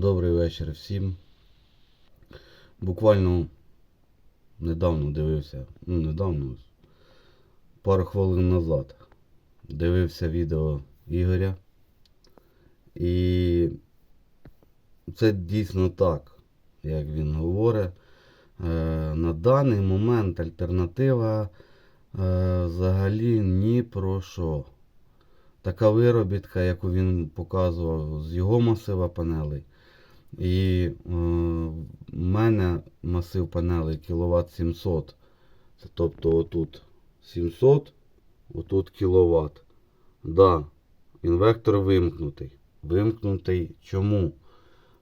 Добрий вечір всім. Буквально недавно дивився, ну недавно, пару хвилин назад дивився відео Ігоря. І це дійсно так, як він говорить. Е, На даний момент альтернатива е, взагалі ні про що. Така виробітка, яку він показував з його масива панелей. І в мене масив панелей кіловат 700. Це тобто отут 700, отут кіловат. Да, інвектор вимкнутий. Вимкнутий чому?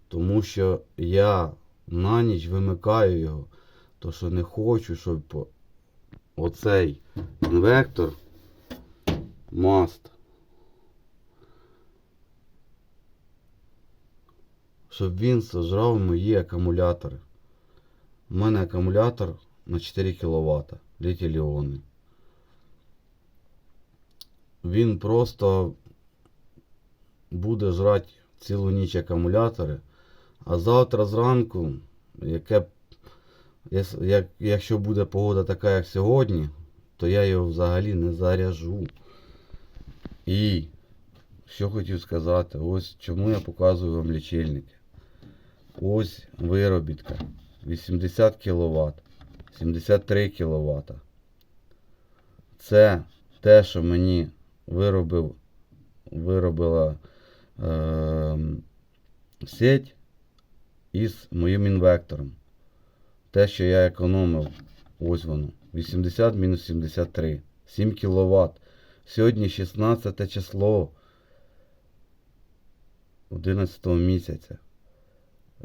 Тому що я на ніч вимикаю його. То що не хочу, щоб оцей інвектор маст. Щоб він сожрав мої акумулятори. У мене акумулятор на 4 кВт літій іони. Він просто буде жрати цілу ніч акумулятори. А завтра зранку, яке, як, якщо буде погода така, як сьогодні, то я його взагалі не заряжу. І що хотів сказати, ось чому я показую вам лічильники. Ось виробітка. 80 кВт, 73 кВт. Це те, що мені виробив, виробила е, сеть із моїм інвектором. Те, що я економив, ось воно. 80 мінус 73. 7 кВт. Сьогодні 16 число 11 місяця.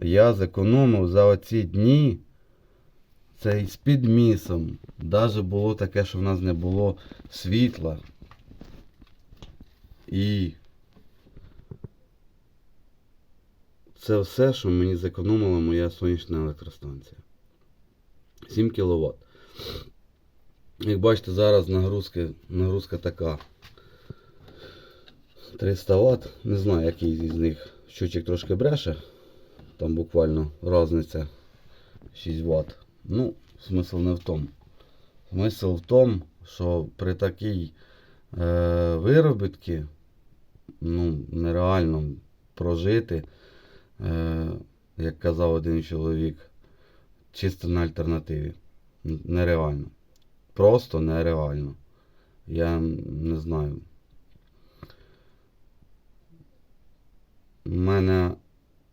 Я зекономив за оці дні цей з підмісом. Даже було таке, що в нас не було світла. І це все, що мені зекономила моя сонячна електростанція. 7 кВт. Як бачите, зараз нагрузка, нагрузка така. 300 Вт. Не знаю, який із них щучик трошки бреше. Там буквально різниця 6 Вт. Ну, смисл не в тому. Смисл в тому, що при такій е, виробітці ну, нереально прожити, е, як казав один чоловік, чисто на альтернативі. Нереально. Просто нереально. Я не знаю. У мене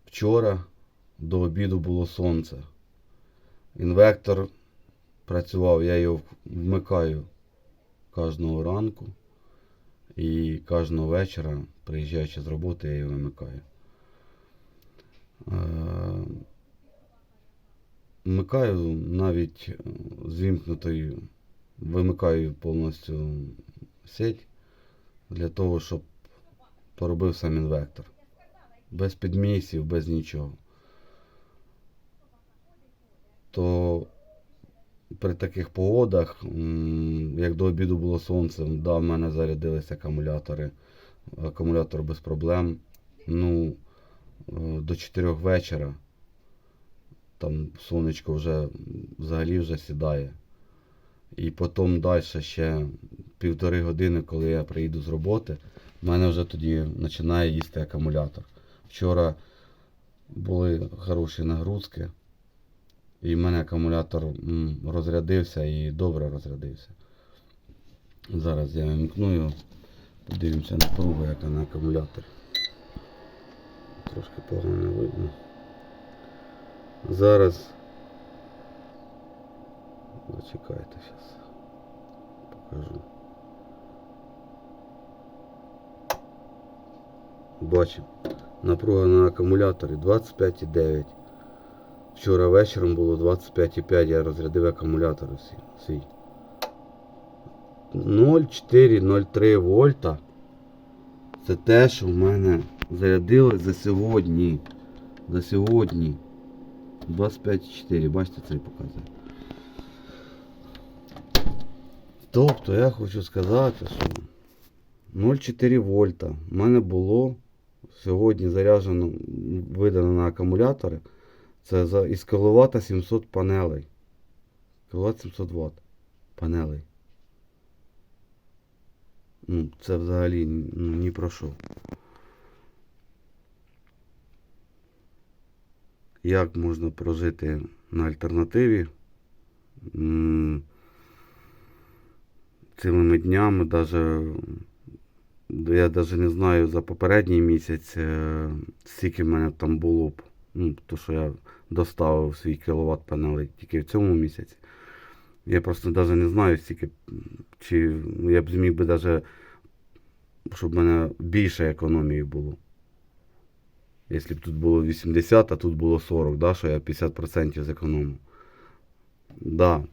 вчора до обіду було сонце. Інвектор працював, я його вмикаю кожного ранку і кожного вечора, приїжджаючи з роботи, я його вимикаю. Е, Вмикаю навіть е, з вімкнутою, вимикаю повністю сеть для того, щоб поробив сам інвектор. Без підмісів, без нічого. То при таких погодах, як до обіду було сонце, да, в мене зарядилися акумулятори. Акумулятор без проблем. Ну, е, до 4 вечора там сонечко вже взагалі вже сідає. І потім далі ще півтори години, коли я приїду з роботи, в мене вже тоді починає їсти акумулятор. Вчора були хороші нагрузки, і в мене акумулятор розрядився і добре розрядився. Зараз я вимкну його, подивимося напругу, яка на акумуляторі. Трошки погано видно. Зараз. Зачекайте зараз. Покажу. Бачимо. Напруга на акумуляторі 25,9. Вчора вечором було 25,5, я розрядив акумулятор свій. 0,4-0,3 вольта. Це те, що в мене зарядилось за сьогодні. За сьогодні. 25,4, бачите, це і показує. Тобто я хочу сказати, що 0,4 вольта в мене було Сьогодні заряджено, видано на акумулятори. Це за із кіловата 700 панелей. Кіловат 700 Вт панелей. Ну, це взагалі ну, ні про що. Як можна прожити на альтернативі? М, Цілими днями, даже, я навіть не знаю за попередній місяць, е, скільки в мене там було б. Ну, то, що я доставив свій кіловат панелей тільки в цьому місяці. Я просто навіть не знаю, скільки, чи я б зміг би навіть, щоб в мене більше економії було. Якщо б тут було 80, а тут було 40, да, що я 50% зекономив. Да,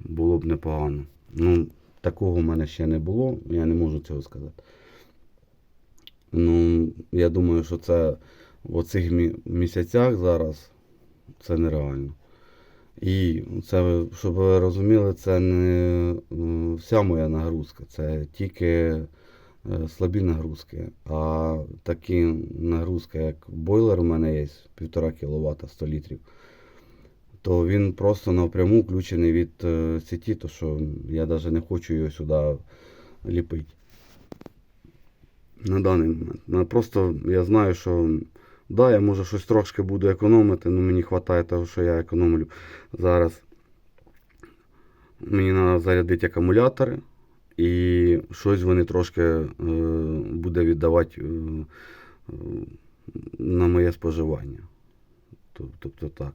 було б непогано. Ну, такого в мене ще не було, я не можу цього сказати. Ну, я думаю, що це в оцих місяцях зараз це нереально. І це, щоб ви розуміли, це не вся моя нагрузка, це тільки е, слабі нагрузки. А такі нагрузки, як бойлер у мене є, 1,5 кВт 100 літрів, то він просто напряму включений від е, сеті, то що я навіть не хочу його сюди ліпити. На даний момент. Ну, Просто я знаю, що да, я може щось трошки буду економити, але мені вистачає того, що я економлю зараз. Мені треба зарядити акумулятори, і щось вони трошки е, буде віддавати е, е, на моє споживання. Тобто так.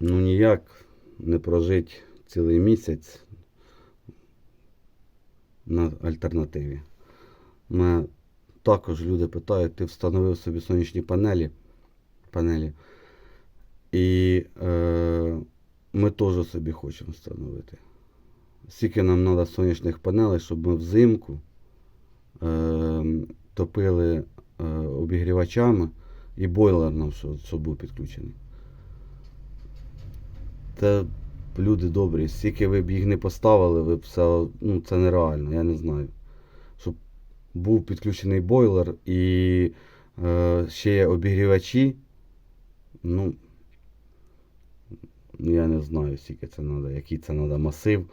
Ну ніяк не прожити цілий місяць на альтернативі. Мене також люди питають, ти встановив собі сонячні панелі. панелі. І е, ми теж собі хочемо встановити. Скільки нам треба сонячних панелей, щоб ми взимку е, топили е, обігрівачами і бойлер нам щоб, був підключений. Та люди добрі, скільки ви б їх не поставили, ви б все, ну це нереально, я не знаю. Був підключений бойлер і е, ще обігрівачі, ну я не знаю, скільки це треба, який це треба масив,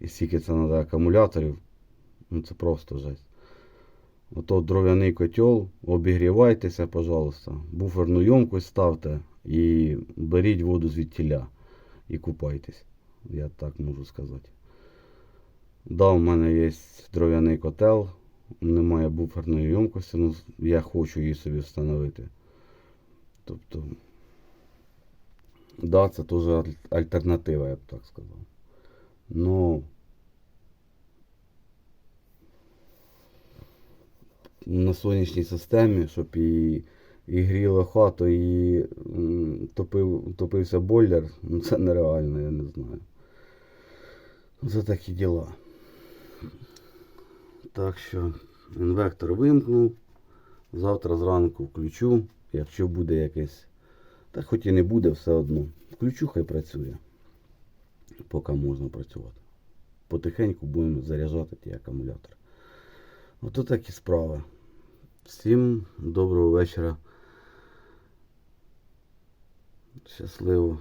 і скільки це треба акумуляторів. Ну це просто жесть. Ото дров'яний котел, обігрівайтеся, пожалуйста. Буферну ємкость ставте і беріть воду звідтіля і купайтесь. Я так можу сказати. Да, у мене є дров'яний котел, немає буферної ємкості, але я хочу її собі встановити. Тобто, да, це теж альтернатива, я б так сказав. Но на сонячній системі, щоб і, і гріло хату, і топив, топився бойлер, ну це нереально, я не знаю. Це такі діла. Так що інвектор вимкнув. Завтра зранку включу, якщо буде якесь. Та хоч і не буде, все одно. Включу, хай працює. Поки можна працювати. Потихеньку будемо заряджати ті акумулятори. Ото такі справи. Всім доброго вечора. Щасливо.